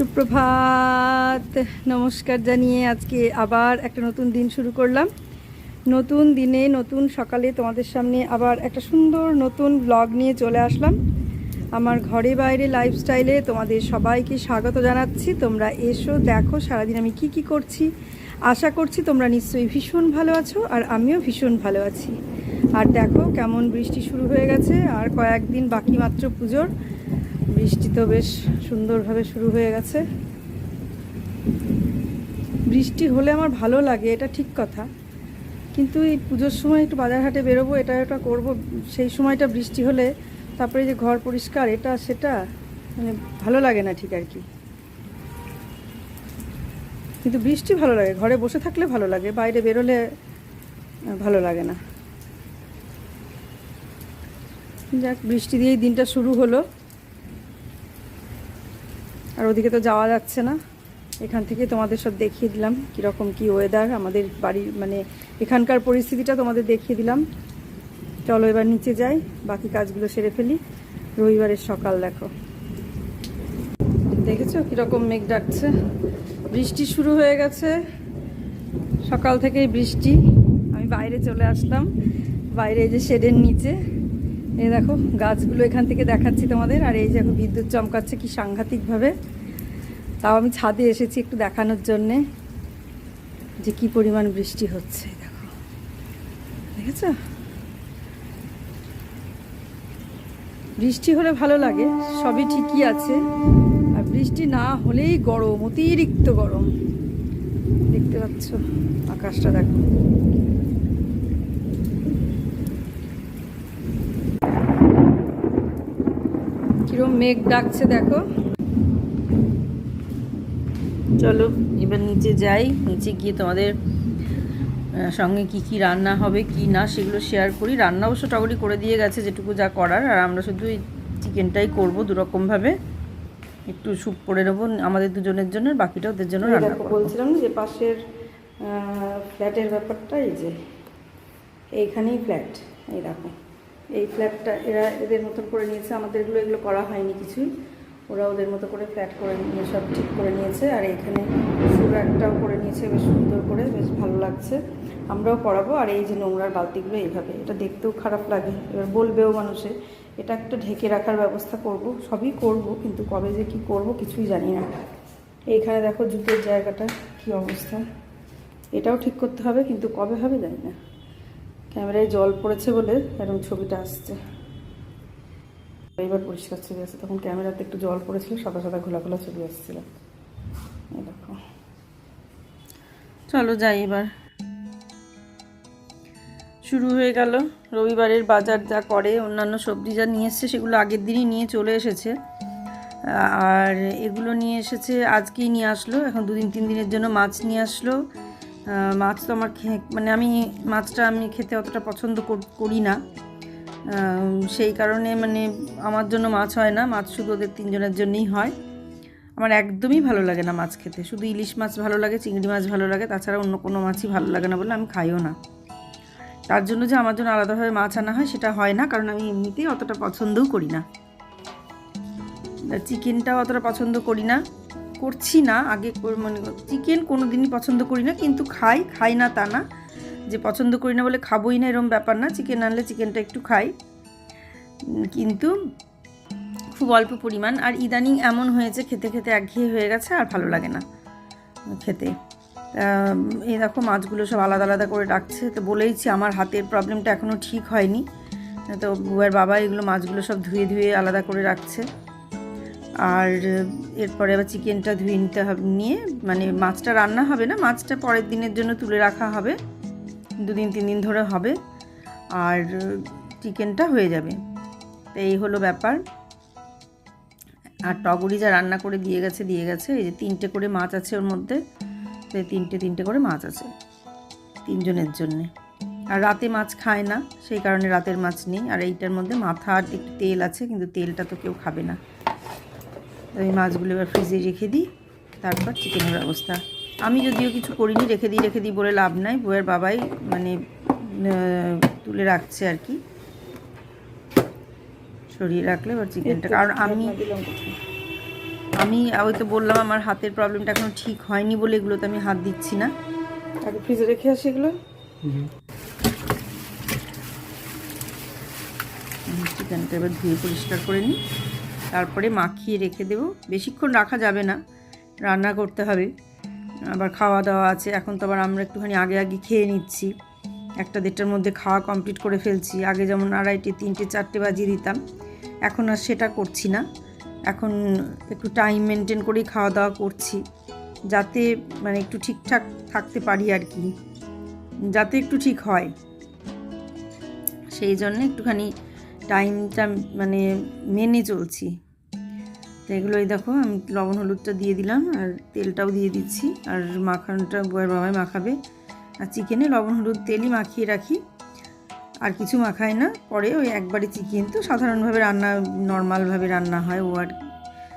সুপ্রভাত। নমস্কার জানিয়ে আজকে আবার একটা নতুন দিন শুরু করলাম। নতুন দিনে, নতুন সকালে তোমাদের সামনে আবার একটা সুন্দর নতুন ব্লগ নিয়ে চলে আসলাম। আমার ঘরে বাইরে লাইফস্টাইলে তোমাদের সবাইকে স্বাগত জানাচ্ছি। তোমরা এসো, দেখো সারাদিন আমি কি কি করছি। আশা করছি তোমরা নিশ্চয়ই ভীষণ ভালো আছো আর আমিও ভীষণ ভালো আছি। আর দেখো কেমন বৃষ্টি শুরু হয়ে গেছে আর কয়েকদিন বাকি মাত্র পুজোর। বৃষ্টি তো বেশ সুন্দরভাবে শুরু হয়ে গেছে। বৃষ্টি হলে আমার ভালো লাগে, এটা ঠিক কথা। কিন্তু এই পুজোর সময় একটু বাজার হাটে বেরোবো, এটা ওটা করব, সেই সময়টা বৃষ্টি হলে তারপরে যে ঘর পরিষ্কার, এটা সেটা মানে ভালো লাগে না ঠিক আর কি। কিন্তু বৃষ্টি ভালো লাগে, ঘরে বসে থাকলে ভালো লাগে, বাইরে বেরোলে ভালো লাগে না। যাক, বৃষ্টি দিয়েই দিনটা শুরু হলো। আর ওদিকে তো যাওয়া যাচ্ছে না। এখান থেকে তোমাদের সব দেখিয়ে দিলাম কীরকম কি ওয়েদার আমাদের বাড়ির মানে এখানকার পরিস্থিতিটা তোমাদের দেখিয়ে দিলাম। চলো এবার নিচে যাই, বাকি কাজগুলো সেরে ফেলি। রবিবারের সকাল দেখো। দেখেছ কীরকম মেঘ ডাকছে? বৃষ্টি শুরু হয়ে গেছে। সকাল থেকেই বৃষ্টি। আমি বাইরে চলে আসলাম। বাইরে যে শেডের নিচে। এই দেখো, গাছগুলো এখান থেকে দেখাচ্ছি তোমাদের, আর এই এখন বিদ্যুৎ চমকাচ্ছে কি সাংঘাতিকভাবে। তাও আমি ছাদে এসেছি একটু দেখানোর জন্যে, যে কি পরিমাণ বৃষ্টি হচ্ছে দেখো। দেখেছ? বৃষ্টি হলে ভালো লাগে, সবই ঠিকই আছে। আর বৃষ্টি না হলেই গরম, অতিরিক্ত গরম। দেখতে পাচ্ছ, আকাশটা দেখো। কিরম মেঘ ডাকছে দেখো। চলো এবার নিচে যাই। নিচে গিয়ে তোমাদের সঙ্গে কি কি রান্না হবে কি না সেগুলো শেয়ার করি। রান্না অবশ্য টগরি করে দিয়ে গেছে যেটুকু যা করার আর আমরা শুধু এই চিকেনটাই করব দুরকমভাবে। একটু স্যুপ করে নেব আমাদের দুজনের জন্য বাকিটা ওদের জন্য রান্না বলছিলাম যে পাশের ফ্ল্যাটের ব্যাপারটা এই যে এইখানেই ফ্ল্যাট এই দেখো। এই ফ্ল্যাটটা এরা এদের মতন করে নিয়েছে, আমাদেরগুলো এগুলো এগুলো করা হয়নি কিছুই। ওরা ওদের মতো করে ফ্ল্যাট করে নিয়ে সব ঠিক করে নিয়েছে, আর এখানে ফুল একটাও করে নিয়েছে, বেশ সুন্দর করে, বেশ ভালো লাগছে। আমরাও পড়াবো, আর এই যে নোংরার বালতিগুলো এইভাবে, এটা দেখতেও খারাপ লাগে। এবার বলবেও মানুষে, এটা একটা ঢেকে রাখার ব্যবস্থা করব, সবই করব, কিন্তু কবে যে কি করব কিছুই জানি না। এইখানে দেখো জুতের জায়গাটা কি অবস্থা। এটাও ঠিক করতে হবে, কিন্তু কবে হবে জানি না। ক্যামেরায় জল পড়েছে বলে এরকম ছবিটা আসছে। এবার পরিষ্কার ছবি আসছে। তখন ক্যামেরাতে একটু জল পড়েছিল, সাদা সাদা ঘোলা ঘোলা ছবি আসছিল। দেখো। চলো যাই এবার। শুরু হয়ে গেল। রবিবারের বাজার যা করে, অন্যান্য সবজি যা নিয়ে এসছে, সেগুলো আগের দিনই নিয়ে চলে এসেছে। আর এগুলো নিয়ে এসেছে, আজকেই নিয়ে আসলো। এখন দুদিন, তিন দিনের জন্য মাছ নিয়ে আসলো। মাছ তো আমার মানে আমি মাছটা আমি খেতে অতটা পছন্দ করি না। সেই কারণে মানে আমার জন্য মাছ হয় না, মাছ শুধু ওদের তিনজনের জন্যই হয়। আমার একদমই ভালো লাগে না মাছ খেতে। শুধু ইলিশ মাছ ভালো লাগে, চিংড়ি মাছ ভালো লাগে, তাছাড়া অন্য কোনো মাছই ভালো লাগে না বলে আমি খাইও না। তার জন্য যে আমার জন্য আলাদাভাবে মাছ আনা হয় সেটা হয় না, কারণ আমি এমনিতেই অতটা পছন্দও করি না। চিকেনটাও অতটা পছন্দ করি না। করছি না, আগে মানে চিকেন কোনো দিনই পছন্দ করি না, কিন্তু খাই খাই না তা না। যে পছন্দ করি না বলে খাবোই না এরকম ব্যাপার না চিকেন আনলে চিকেনটা একটু খাই। কিন্তু খুব অল্প পরিমাণ, আর ইদানিং এমন হয়েছে, খেতে খেতে একঘেয়ে হয়ে গেছে, আর ভালো লাগে না খেতে। এই দেখো মাছগুলো সব আলাদা আলাদা করে রাখছে, তো বলেইছি আমার হাতের প্রবলেমটা এখনও ঠিক হয়নি। তো বুয়ের বাবা এগুলো মাছগুলো সব ধুয়ে ধুয়ে আলাদা করে রাখছে। আর এরপরে আবার চিকেনটা ধুয়ে নিতে হবে, নিয়ে মানে মাছটা রান্না হবে না, মাছটা পরের দিনের জন্য তুলে রাখা হবে, দুদিন তিন দিন ধরে হবে, আর, চিকেনটা হয়ে যাবে। তো এই হলো ব্যাপার। আর টগরি যা রান্না করে দিয়ে গেছে দিয়ে গেছে, এই যে তিনটে করে মাছ আছে ওর মধ্যে, তো তিনটে তিনটে করে মাছ আছে, তিনজনের জন্যে। আর রাতে মাছ খায় না, সেই কারণে রাতের মাছ নেই, আর এইটার মধ্যে মাথা আর একটু তেল আছে, কিন্তু তেলটা তো কেউ খাবে না। তো এই মাছগুলো এবার ফ্রিজে রেখে দিই। তারপর চিকেনের ব্যবস্থা। আমি যদিও কিছু করিনি রেখে দিই রেখে দিই বলে লাভ নাই। বউয়ের বাবাই মানে তুলে রাখছে আর কি। সরিয়ে রাখলে এবার চিকেনটা কারণ আমি আমি ওই তো বললাম আমার হাতের প্রবলেমটা এখনও ঠিক হয়নি বলে এগুলোতে আমি হাত দিচ্ছি না। আগে ফ্রিজে রেখে আসি এগুলো। চিকেনটা এবার ধুয়ে পরিষ্কার করে নিই। তারপরে মাখিয়ে রেখে দেবো। বেশিক্ষণ রাখা যাবে না, রান্না করতে হবে। আবার খাওয়া দাওয়া আছে, এখন তো আবার আমরা একটুখানি আগে আগে খেয়ে নিচ্ছি। একটা দেড়টার মধ্যে খাওয়া কমপ্লিট করে ফেলছি। আগে যেমন আড়াইটে, তিনটে, চারটে বাজিয়ে দিতাম, এখন আর সেটা করছি না। এখন একটু টাইম মেনটেন করেই খাওয়া দাওয়া করছি, যাতে মানে একটু ঠিকঠাক থাকতে পারি আর কি, যাতে একটু ঠিক হয়। সেই জন্য একটুখানি টাইমটা মানে মেনে চলছি। তো এগুলোই দেখো, আমি লবণ হলুদটা দিয়ে দিলাম আর তেলটাও দিয়ে দিচ্ছি। আর মাখানোটা বয়ের বাবাই মাখাবে। আর চিকেনে লবণ হলুদ তেলই মাখিয়ে রাখি। আর কিছু মাখাই না। পরে ওই একবারই চিকেন। তো সাধারণভাবে রান্না, নর্মালভাবে রান্না হয়। ও আর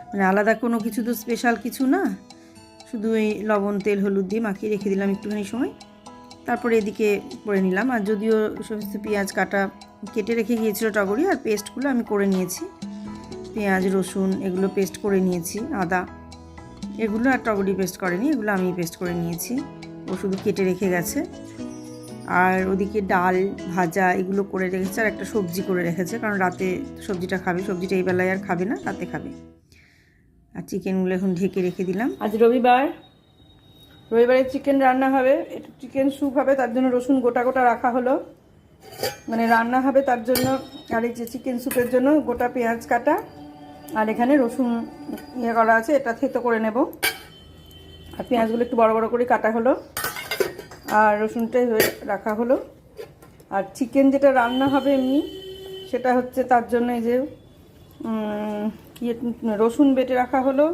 মানে আলাদা কোনো কিছু তো স্পেশাল কিছু না। শুধু এই লবণ, তেল, হলুদ দিয়ে মাখিয়ে রেখে দিলাম একটুখানি সময়। তারপরে এদিকে করে নিলাম। আর যদিও সমস্ত পেঁয়াজ কাটা কেটে রেখে গিয়েছিল টগরি, আর পেস্টগুলো আমি করে নিয়েছি। পেঁয়াজ, রসুন, এগুলো পেস্ট করে নিয়েছি, আদা। এগুলো আর টগরি পেস্ট করেনি, এগুলো আমি পেস্ট করে নিয়েছি। ও শুধু কেটে রেখে গেছে। আর ওদিকে ডাল, ভাজা এগুলো করে রেখেছে, আর একটা সবজি করে রেখেছে, কারণ রাতে সবজিটা খাবে, সবজিটা এই বেলায় আর খাবে না, রাতে খাবে। আর চিকেনগুলো এখন ঢেকে রেখে দিলাম। আজ রবিবার রবিবারে চিকেন রান্না হবে। একটু চিকেন স্যুপ হবে, তার জন্য রসুন গোটা গোটা রাখা হলো। মানে রান্না হবে তার জন্য, আর এই যে চিকেন স্যুপের জন্য গোটা পেঁয়াজ কাটা, আর এখানে রসুন ইয়ে করা আছে, এটা থেতো করে নেব। আর পেঁয়াজগুলো একটু বড় বড় করে কাটা হলো। আর রসুনটাই হয়ে রাখা হলো। আর চিকেন যেটা রান্না হবে এমনি, সেটা হচ্ছে তার জন্য এই যে কি রসুন বেটে রাখা হলো।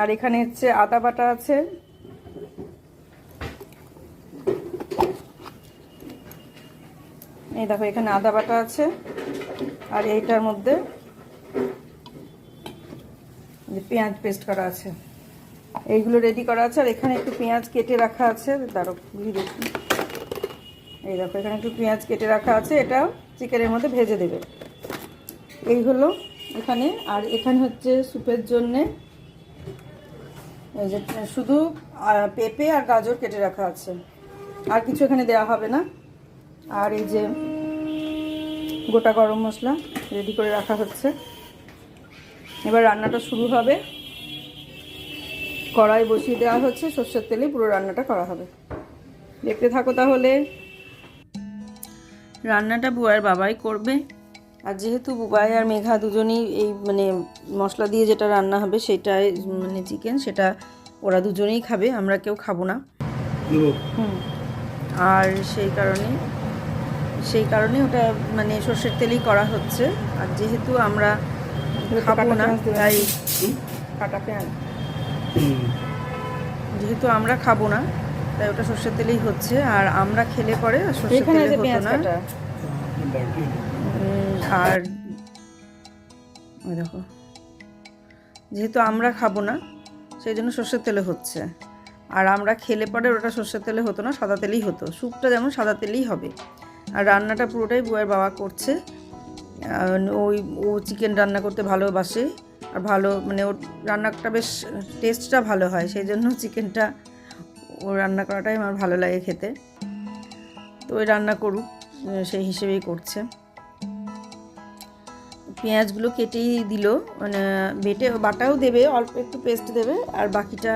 আর এখানে হচ্ছে আদা বাটা আছে। এই দেখো, এখানে আদা বাটা আছে, আর এইটার মধ্যে পেঁয়াজ পেস্ট করা আছে। এইগুলো রেডি করা আছে, আর এখানে একটু পেঁয়াজ কেটে রাখা আছে। দাঁড়ো এই দেখো, এখানে একটু পেঁয়াজ কেটে রাখা আছে, এটা চিকেনের মধ্যে ভেজে দেবে। এই হলো এখানে, আর এখানে হচ্ছে স্যুপের জন্যে শুধু পেঁপে আর গাজর কেটে রাখা আছে। আর কিছু এখানে দেওয়া হবে না। আর এই যে গোটা গরম মশলা রেডি করে রাখা হচ্ছে। এবার রান্নাটা শুরু হবে। কড়াই বসিয়ে দেওয়া হচ্ছে সর্ষের তেলে পুরো রান্নাটা করা হবে। দেখতে থাকো তাহলে। রান্নাটা বুয়ার বাবাই করবে। আর যেহেতু বুবাই আর মেঘা দুজনেই এই মানে মশলা দিয়ে যেটা রান্না হবে সেটাই মানে চিকেন সেটা ওরা দুজনেই খাবে আমরা কেউ খাব না। হুম। আর সেই কারণে সেই কারণে ওটা মানে সর্ষের তেলেই করা হচ্ছে। আর যেহেতু আমরা খাব না তাই কাটা পেঁয়াজ যেহেতু আমরা খাব না তাই ওটা সর্ষের তেলেই হচ্ছে। আর আমরা খেলে পরে আর সর্ষের তেলে হতো না। আর দেখো। যেহেতু আমরা খাব না সেই জন্য সর্ষের তেলে হচ্ছে। আর আমরা খেলে পরে ওটা সর্ষের তেলে হতো না, সাদা তেলেই হতো। স্যুপটা যেমন সাদা তেলেই হবে। আর রান্নাটা পুরোটাই বউয়ের বাবা করছে। ওই ও চিকেন রান্না করতে ভালোবাসে। আর ভালো মানে ওর রান্নাটা বেশ টেস্টটা ভালো হয়। সেই জন্য চিকেনটা ও রান্না করাটাই আমার ভালো লাগে খেতে। তো ওই রান্না করুক সেই হিসেবেই করছে। পেঁয়াজগুলো কেটেই দিল মানে বেটে বাটাও দেবে, অল্প একটু পেস্ট দেবে, আর বাকিটা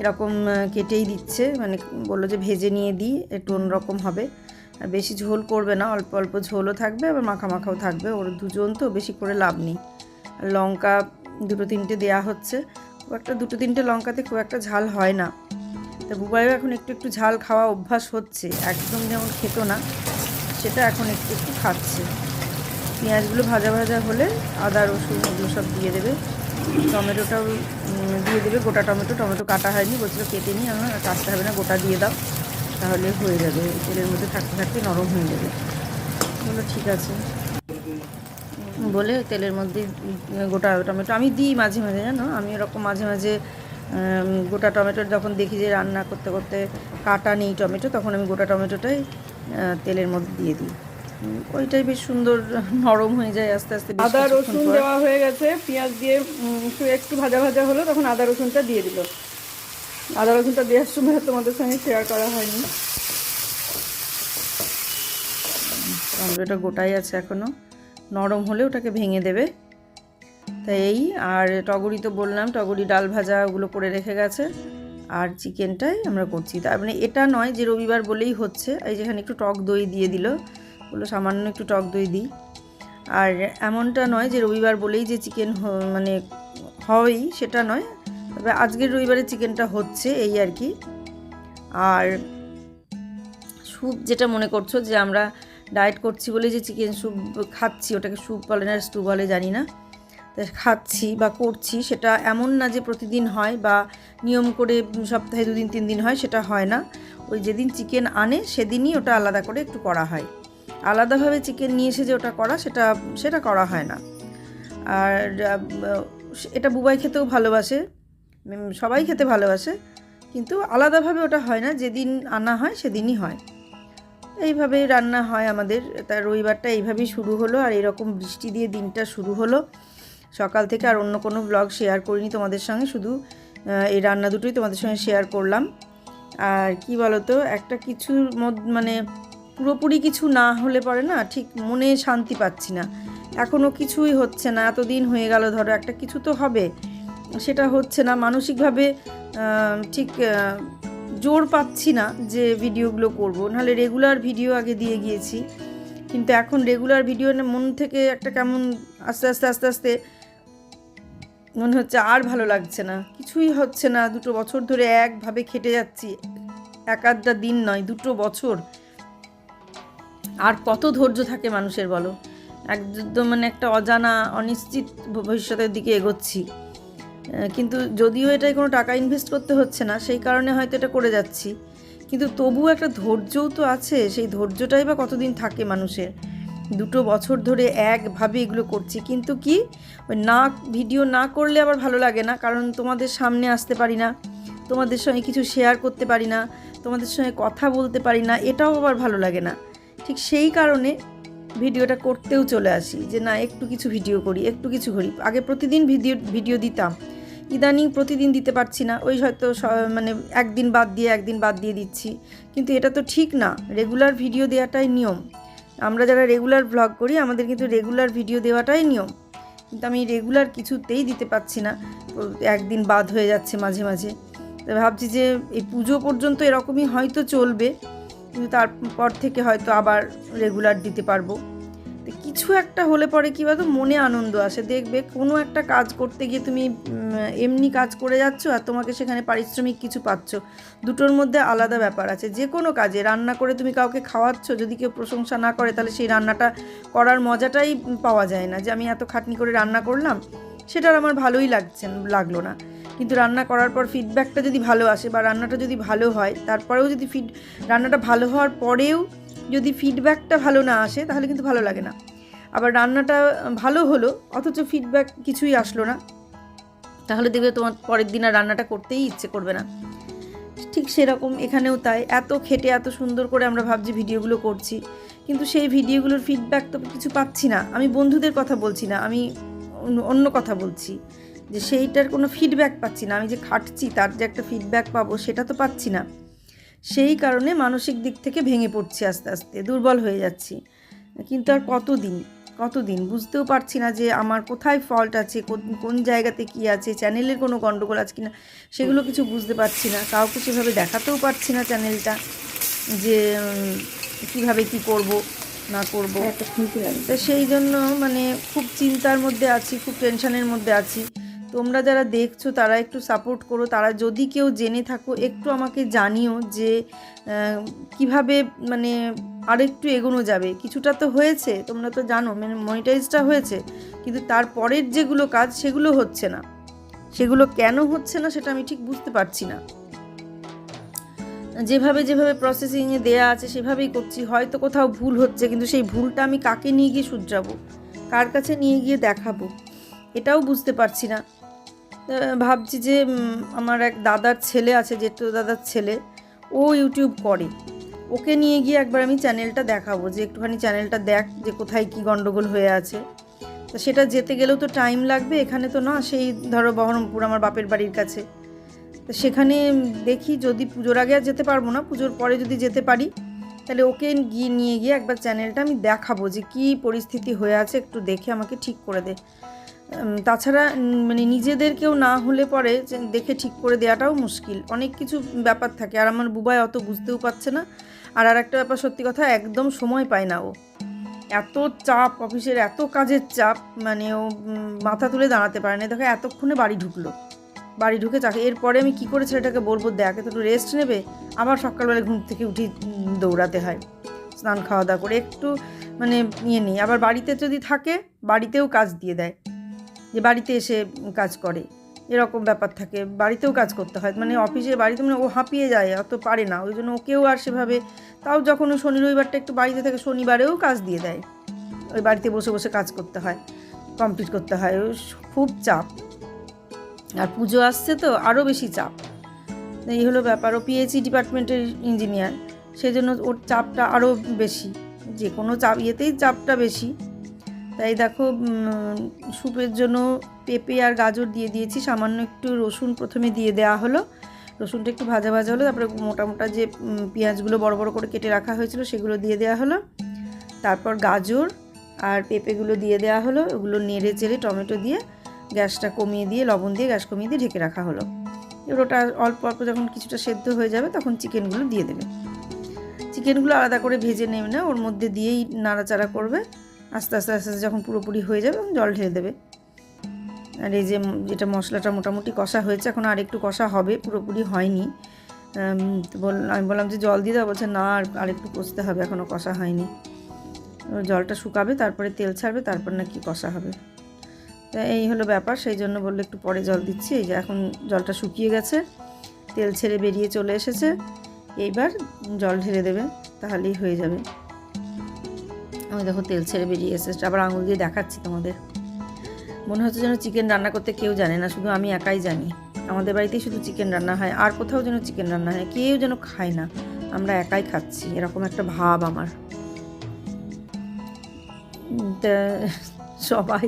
এরকম কেটেই দিচ্ছে মানে বলল যে ভেজে নিয়ে দিই, একটু অন্যরকম হবে। আর বেশি ঝোল করবে না, অল্প অল্প ঝোলও থাকবে, আবার মাখা মাখাও থাকবে, ওর দুজন তো, বেশি করে লাভ নেই। লঙ্কা দুটো তিনটে দেয়া হচ্ছে, খুব একটা দুটো তিনটে লঙ্কাতে খুব একটা ঝাল হয় না। তো বুবাইও এখন একটু একটু ঝাল খাওয়া অভ্যাস হচ্ছে, একদম যেমন খেত না, সেটা এখন একটু একটু খাচ্ছে। পেঁয়াজগুলো ভাজা ভাজা হলে আদা, রসুন, এগুলো সব দিয়ে দেবে। টমেটোটাও দিয়ে দেবে। গোটা টমেটো টমেটো কাটা হয়নি, বলছিল কেটে নিই। আমার কাটতে হবে না, গোটা দিয়ে দাও, তাহলে হয়ে যাবে। তেলের মধ্যে থাকতে থাকতে নরম হয়ে যাবে। বলল, ঠিক আছে। বলে তেলের মধ্যে গোটা টমেটো, আমি দিই মাঝে মাঝে, জানো? আমি এরকম মাঝে মাঝে গোটা টমেটো যখন দেখি যে রান্না করতে করতে কাটা নেই টমেটো, তখন আমি গোটা টমেটোটাই তেলের মধ্যে দিয়ে দিই। ওইটাই বেশ সুন্দর নরম হয়ে যায় আস্তে আস্তে আদা রসুন দেওয়া হয়ে গেছে পেঁয়াজ দিয়ে একটু ভাজা ভাজা হলো তখন আদা রসুনটা দিয়ে দিল। আদা রসুনটা দেওয়ার সময় তোমাদের সঙ্গে শেয়ার করা হয়নি। টমেটোটা গোটাই আছে এখনও নরম হলে ওটাকে ভেঙে দেবে। তাই এই আর টগরি তো বললাম টগরি ডাল ভাজা ওগুলো করে রেখে গেছে। আর চিকেনটাই আমরা করছি। তার মানে এটা নয় যে রবিবার বলেই হচ্ছে। এই যেখানে একটু টক দই দিয়ে দিল। বলল সামান্য একটু টক দই দিই। আর এমনটা নয় যে রবিবার বলেই যে চিকেন মানে হয়ই, সেটা নয়। তবে আজকের রবিবারে চিকেনটা হচ্ছে এই আর কি। আর স্যুপ যেটা মনে করছ যে আমরা ডায়েট করছি বলে যে চিকেন স্যুপ খাচ্ছি, ওটাকে স্যুপ বলে না, স্টু বলে, জানি না। খাচ্ছি বা করছি, সেটা এমন না যে প্রতিদিন হয় বা নিয়ম করে সপ্তাহে দুদিন, তিন দিন হয়, সেটা হয় না। ওই যেদিন চিকেন আনে, সেদিনই ওটা আলাদা করে একটু করা হয়। আলাদাভাবে চিকেন নিয়ে এসে যে ওটা করা, সেটা সেটা করা হয় না। আর এটা বুবাই খেতেও ভালোবাসে সবাই খেতে ভালোবাসে, কিন্তু আলাদাভাবে ওটা হয় না, যেদিন আনা হয় সেদিনই হয়। এইভাবেই রান্না হয় আমাদের তার রবিবারটা এইভাবেই শুরু হলো, আর এরকম বৃষ্টি দিয়ে দিনটা শুরু হলো। সকাল থেকে আর অন্য কোনো ব্লগ শেয়ার করিনি তোমাদের সঙ্গে, শুধু এই রান্না দুটোই তোমাদের সঙ্গে শেয়ার করলাম। আর কি বলো তো একটা কিছুর মধ্যে মানে পুরোপুরি কিছু না হলে পরে না ঠিক মনে শান্তি পাচ্ছি না। এখনও কিছুই হচ্ছে না, এতদিন হয়ে গেল ধরো, একটা কিছু তো হবে। সেটা হচ্ছে না, মানসিকভাবে ঠিক জোর পাচ্ছি না যে ভিডিওগুলো করব। নাহলে রেগুলার ভিডিও আগে দিয়ে গিয়েছি। কিন্তু এখন রেগুলার ভিডিও মন থেকে একটা কেমন আস্তে আস্তে আস্তে আস্তে মনে হচ্ছে আর ভালো লাগছে না। কিছুই হচ্ছে না, দুটো বছর ধরে একভাবে খেটে যাচ্ছি। এক আধটা দিন নয়, দুটো বছর। আর কত ধৈর্য থাকে মানুষের, বলো? একদম মানে একটা অজানা, অনিশ্চিত ভবিষ্যতের দিকে এগোচ্ছি। কিন্তু যদিও এটাই কোনো টাকা ইনভেস্ট করতে হচ্ছে না, সেই কারণে হয়তো এটা করে যাচ্ছি। কিন্তু তবুও একটা ধৈর্যও তো আছে, সেই ধৈর্যটাই বা কতদিন থাকে মানুষের? দুটো বছর ধরে একভাবে এগুলো করছি, কিন্তু কি? না, ভিডিও না করলে আবার ভালো লাগে না, কারণ তোমাদের সামনে আসতে পারি না, তোমাদের সঙ্গে কিছু শেয়ার করতে পারি না, তোমাদের সঙ্গে কথা বলতে পারি না, এটাও আবার ভালো লাগে না। ঠিক সেই কারণে ভিডিওটা করতেও চলে আসি যে না, একটু কিছু ভিডিও করি, একটু কিছু করি। আগে প্রতিদিন ভিডিও ভিডিও দিতাম। ইদানিং প্রতিদিন দিতে পারছি না। ওই হয়তো মানে একদিন বাদ দিয়ে, একদিন বাদ দিয়ে দিচ্ছি। কিন্তু এটা তো ঠিক না। রেগুলার ভিডিও দেওয়াটাই নিয়ম। আমরা যারা রেগুলার ব্লগ করি, আমাদের কিন্তু রেগুলার ভিডিও দেওয়াটাই নিয়ম। কিন্তু আমি রেগুলার কিছুতেই দিতে পারছি না। একদিন বাদ হয়ে যাচ্ছে মাঝে মাঝে। ভাবছি যে এই পুজো পর্যন্ত এরকমই হয়তো চলবে। কিন্তু তারপর থেকে হয়তো আবার রেগুলার দিতে পারব। তো কিছু একটা হলে পরে কী বলতো, মনে আনন্দ আসে। দেখবে কোনো একটা কাজ করতে গিয়ে তুমি এমনি কাজ করে যাচ্ছ আর তোমাকে সেখানে পারিশ্রমিক কিছু পাচ্ছ। দুটোর মধ্যে আলাদা ব্যাপার আছে। যে কোনো কাজে রান্না করে তুমি কাউকে খাওয়াচ্ছ, যদি কেউ প্রশংসা না করে তাহলে সেই রান্নাটা করার মজাটাই পাওয়া যায় না। যে আমি এত খাটনি করে রান্না করলাম, সেটার আমার ভালোই লাগছে, লাগল না। কিন্তু রান্না করার পর ফিডব্যাকটা যদি ভালো আসে বা রান্নাটা যদি ভালো হয়, তারপরেও যদি ফিড রান্নাটা ভালো হওয়ার পরেও যদি ফিডব্যাকটা ভালো না আসে, তাহলে কিন্তু ভালো লাগে না। আবার রান্নাটা ভালো হলো, অথচ ফিডব্যাক কিছুই আসলো না। তাহলে দেখবে তোমার পরের দিন আর রান্নাটা করতেই ইচ্ছে করবে না। ঠিক সেরকম এখানেও তাই। এত খেটে, এত সুন্দর করে আমরা ভাবছি ভিডিওগুলো করছি। কিন্তু সেই ভিডিওগুলোর ফিডব্যাক তো কিছু পাচ্ছি না। আমি বন্ধুদের কথা বলছি না, আমি অন্য- কথা বলছি। যে সেইটার কোনো ফিডব্যাক পাচ্ছি না। আমি যে খাটছি তার যে একটা ফিডব্যাক পাবো সেটা তো পাচ্ছি না। সেই কারণে মানসিক দিক থেকে ভেঙে পড়ছি আস্তে আস্তে দুর্বল হয়ে যাচ্ছি। কিন্তু আর কতদিন? কতদিন? বুঝতেও পারছি না যে আমার কোথায় ফল্ট আছে কোন- জায়গাতে কি আছে চ্যানেলের কোনো গণ্ডগোল আছে কি না সেগুলো কিছু বুঝতে পারছি না। কাউকে সেভাবে দেখাতেও পারছি না চ্যানেলটা যে কীভাবে কি করব না করব। তো সেই জন্য মানে খুব চিন্তার মধ্যে আছি খুব টেনশনের মধ্যে আছি। তোমরা যারা দেখছ, তারা একটু সাপোর্ট করো। তারা যদি কেউ জেনে থাকো, একটু আমাকে জানিও যে কীভাবে মানে আর একটু এগোনো যাবে। কিছুটা তো হয়েছে, তোমরা তো জানো মানে মনিটাইজটা হয়েছে, কিন্তু তারপরের যেগুলো কাজ, সেগুলো হচ্ছে না। সেগুলো কেন হচ্ছে না, সেটা আমি ঠিক বুঝতে পারছি না। যেভাবে যেভাবে প্রসেসিংয়ে দেয়া আছে, সেভাবেই করছি। হয়তো কোথাও ভুল হচ্ছে, কিন্তু সেই ভুলটা আমি কাকে নিয়ে গিয়ে শুধরাবো? কার কাছে নিয়ে গিয়ে দেখাবো? এটাও বুঝতে পারছি না। ভাবছি যে আমার এক দাদার ছেলে আছে জেঠু দাদার ছেলে, ও ইউটিউব করে। ওকে নিয়ে গিয়ে একবার আমি চ্যানেলটা দেখাবো, যে একটুখানি চ্যানেলটা দেখ যে কোথায় কি গন্ডগোল হয়ে আছে। তো সেটা যেতে গেলেও তো টাইম লাগবে, এখানে তো না, সেই ধরো বহরমপুর, আমার বাপের বাড়ির কাছে। তো সেখানে দেখি যদি পুজোর আগে আর যেতে পারব না, পুজোর পরে যদি যেতে পারি, তাহলে ওকে গিয়ে নিয়ে গিয়ে একবার চ্যানেলটা আমি দেখাবো, যে কী পরিস্থিতি হয়ে আছে, একটু দেখে আমাকে ঠিক করে দে। তাছাড়া মানে নিজেদেরকেও না হলে পরে দেখে ঠিক করে দেওয়াটাও মুশকিল। অনেক কিছু ব্যাপার থাকে আর আমার বুবাই অত বুঝতেও পারছে না। আর আর একটা ব্যাপার সত্যি কথা, একদম সময় পায় না ও। এত চাপ, অফিসের এত কাজের চাপ মানে ও মাথা তুলে দাঁড়াতে পারে না। দেখো, এতক্ষণে বাড়ি ঢুকলো। বাড়ি ঢুকে চাকে, এরপরে আমি কী করে ছেলেটাকে বলব, দেখ একটু রেস্ট নেবে, আবার সকালবেলা ঘুম থেকে উঠি দৌড়াতে হয়। স্নান খাওয়া দাওয়া করে একটু মানে ইয়ে নেই। আবার বাড়িতে যদি থাকে, বাড়িতেও কাজ দিয়ে দেয়। যে বাড়িতে এসে কাজ করে। এরকম ব্যাপার থাকে। বাড়িতেও কাজ করতে হয়। মানে অফিসে বাড়িতে মানে ও হাঁপিয়ে যায়, অত পারে না। ওই জন্য ওকেও আর সেভাবে তাও যখন শনি রবিবারটা একটু বাড়িতে থাকে, শনিবারেও কাজ দিয়ে দেয়। ওই বাড়িতে বসে বসে কাজ করতে হয়, কমপ্লিট করতে হয়। খুব চাপ। আর পুজো আসছে তো আরও বেশি চাপ। এই হলো ব্যাপার। ও পিএইচই ডিপার্টমেন্টের ইঞ্জিনিয়ার। সেই জন্য ওর চাপটা আরও বেশি। যে কোনো চাপ, ইয়েতেই চাপটা বেশি। তাই দেখো স্যুপের জন্য পেঁপে আর গাজর দিয়ে দিয়েছি। সামান্য একটু রসুন প্রথমে দিয়ে দেওয়া হলো। রসুনটা একটু ভাজা ভাজা হলো, তারপরে মোটা মোটা যে পেঁয়াজগুলো বড় বড় করে কেটে রাখা হয়েছিল সেগুলো দিয়ে দেওয়া হলো। তারপর গাজর আর পেঁপেগুলো দিয়ে দেওয়া হলো, ওগুলো নেড়ে চেড়ে টমেটো দিয়ে গ্যাসটা কমিয়ে দিয়ে, লবণ দিয়ে গ্যাস কমিয়ে দিয়ে ঢেকে রাখা হলো। এবার ওটা অল্প অল্প যখন কিছুটা সেদ্ধ হয়ে যাবে, তখন চিকেনগুলো দিয়ে দেবে। চিকেনগুলো আলাদা করে ভেজে নেবে না, ওর মধ্যে দিয়েই নাড়াচাড়া করবে। আস্তে আস্তে আস্তে আস্তে যখন পুরোপুরি হয়ে যাবে জল ঢেলে দেবে। আর এই যে যেটা মশলাটা মোটামুটি কষা হয়েছে, এখন আর একটু কষা হবে, পুরোপুরি হয়নি। আমি বললাম যে জল দিয়ে দাও বলছে না, আর আরেকটু কষতে হবে এখনও কষা হয়নি। জলটা শুকাবে, তারপরে তেল ছাড়বে, তারপর নাকি কষা হবে। তা এই হলো ব্যাপার, সেই জন্য বলল একটু পরে জল দিচ্ছি, এই যে এখন জলটা শুকিয়ে গেছে, তেল ছেড়ে বেরিয়ে চলে এসেছে। এইবার জল ঢেলে দেবে, তাহলেই হয়ে যাবে। আমি দেখো তেল ছেড়ে বেরিয়ে এসেছে আবার আঙুল দিয়ে দেখাচ্ছি তোমাদের। মনে হচ্ছে যেন চিকেন রান্না করতে কেউ জানে না, শুধু আমি একাই জানি। আমাদের বাড়িতেই শুধু চিকেন রান্না হয়, আর কোথাও যেন চিকেন রান্না হয়, কেউ যেন খায় না। আমরা একাই খাচ্ছি, এরকম একটা ভাব আমার। সবাই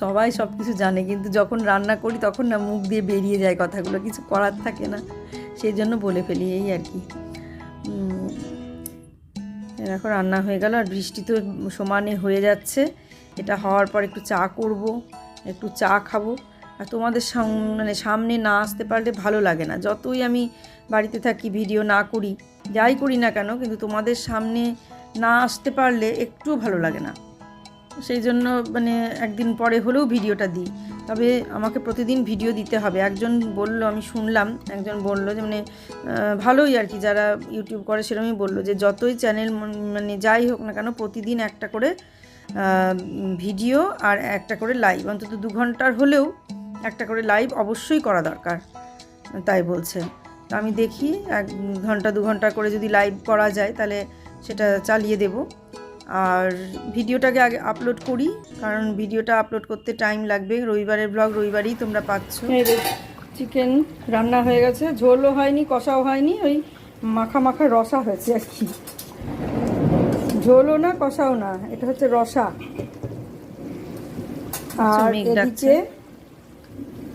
সবাই সব কিছু জানে, কিন্তু যখন রান্না করি তখন না মুখ দিয়ে বেরিয়ে যায় কথাগুলো, কিছু করার থাকে না। সেই জন্য বলে ফেলি, এই আর কি। দেখো, রান্না হয়ে গেল আর বৃষ্টি তো সমানে হয়ে যাচ্ছে। এটা হওয়ার পর একটু চা করব, একটু চা খাব। আর তোমাদের মানে সামনে না আসতে পারলে ভালো লাগে না। যতই আমি বাড়িতে থাকি, ভিডিও না করি, যাই করি না কেন, কিন্তু তোমাদের সামনে না আসতে পারলে একটুও ভালো লাগে না। সেই জন্য মানে একদিন পরে হলেও ভিডিওটা দিই। তবে আমাকে প্রতিদিন ভিডিও দিতে হবে। একজন বলল, আমি শুনলাম, একজন বলল যে মানে ভালোই আর কি, যারা ইউটিউব করে সেরকমই বলল যে, যতই চ্যানেল মানে যাই হোক না কেন, প্রতিদিন একটা করে ভিডিও আর একটা করে লাইভ অন্তত দু ঘণ্টার হলেও একটা করে লাইভ অবশ্যই করা দরকার। তাই বলছে। তো আমি দেখি, এক ঘণ্টা, দু ঘণ্টা করে যদি লাইভ করা যায়, তাহলে সেটা চালিয়ে দেব। আর ভিডিওটাকে আগে আপলোড করি কারণ ভিডিওটা আপলোড করতে টাইম লাগবে। রবিবারের ব্লগ রবিবারই তোমরা পাচ্ছ। চিকেন রান্না হয়ে গেছে। ঝোলও হয়নি কষাও হয়নি ওই মাখা মাখা রসা হয়েছে আর কি। ঝোলও না কষাও না এটা হচ্ছে রসা। আচ্ছা, আর। এদিকে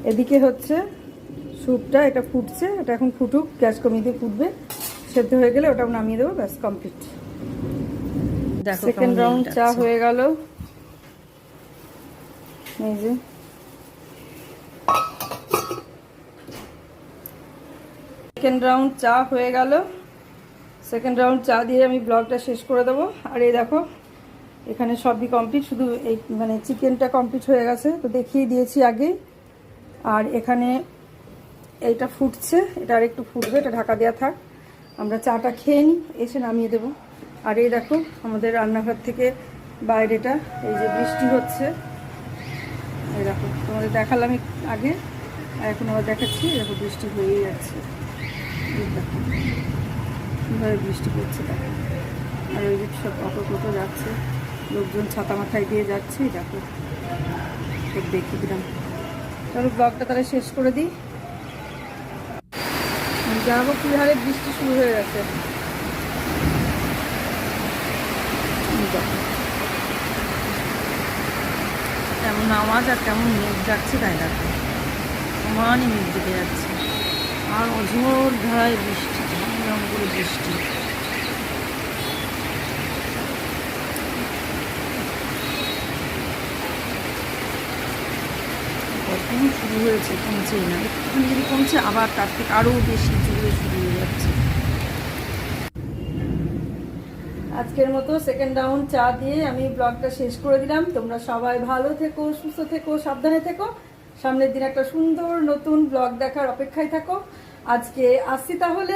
এদিকে হচ্ছে স্যুপটা এটা ফুটছে এটা এখন ফুটুক গ্যাস কমিয়ে দিয়ে ফুটবে। সেদ্ধ হয়ে গেলে ওটা নামিয়ে দেবো ব্যাস কমপ্লিট দেখো সেকেন্ড রাউন্ড চা হয়ে গেল। এই যে। সেকেন্ড রাউন্ড চা হয়ে গেল। সেকেন্ড রাউন্ড চা দিয়ে আমি ব্লগটা শেষ করে দেবো। আর এই দেখো এখানে সবই কমপ্লিট শুধু এই মানে চিকেনটা কমপ্লিট হয়ে গেছে। তো দেখিয়ে দিয়েছি আগে। আর এখানে এইটা ফুটছে এটা আর একটু ফুটবে এটা ঢাকা দেওয়া থাক। আমরা চাটা খেয়ে নিই এসে নামিয়ে দেবো। আর এই দেখো, আমাদের রান্নাঘর থেকে বাইরেটা, এই যে বৃষ্টি হচ্ছে। এই দেখো, তোমাদের দেখালাম আগে, আর এখন আবার দেখাচ্ছি এরকম বৃষ্টি হয়েই যাচ্ছে। কীভাবে বৃষ্টি পড়ছে দেখো। আর ওই যে সব অটো টোটো যাচ্ছে, লোকজন ছাতা মাথায় দিয়ে যাচ্ছে দেখো। সব দেখি দিলাম। চলো ব্লগটা তাহলে শেষ করে দিই। যাব কি হারে বৃষ্টি শুরু হয়ে গেছে। দেখো কেমন আওয়াজ আর কেমন মেঘ যাচ্ছে তাই দেখো। সমানই মেঘ ডেকে যাচ্ছে। আর অঝোর ধারায় বৃষ্টি, ঝমঝম করে বৃষ্টি। কখন শুরু হয়েছে, কমছেই না। একটুখানি যদি কমছে, আবার তার থেকে আরও বেশি জোরে শুরু হয়ে যাচ্ছে আজকের মতো সেকেন্ড রাউন্ড চা দিয়ে আমি ব্লগটা শেষ করে দিলাম। তোমরা সবাই ভালো থেকো, সুস্থ থেকো, সাবধানে থেকো। সামনের দিন একটা সুন্দর নতুন ব্লগ দেখার অপেক্ষায় থাকো। আজকে আসছি তাহলে।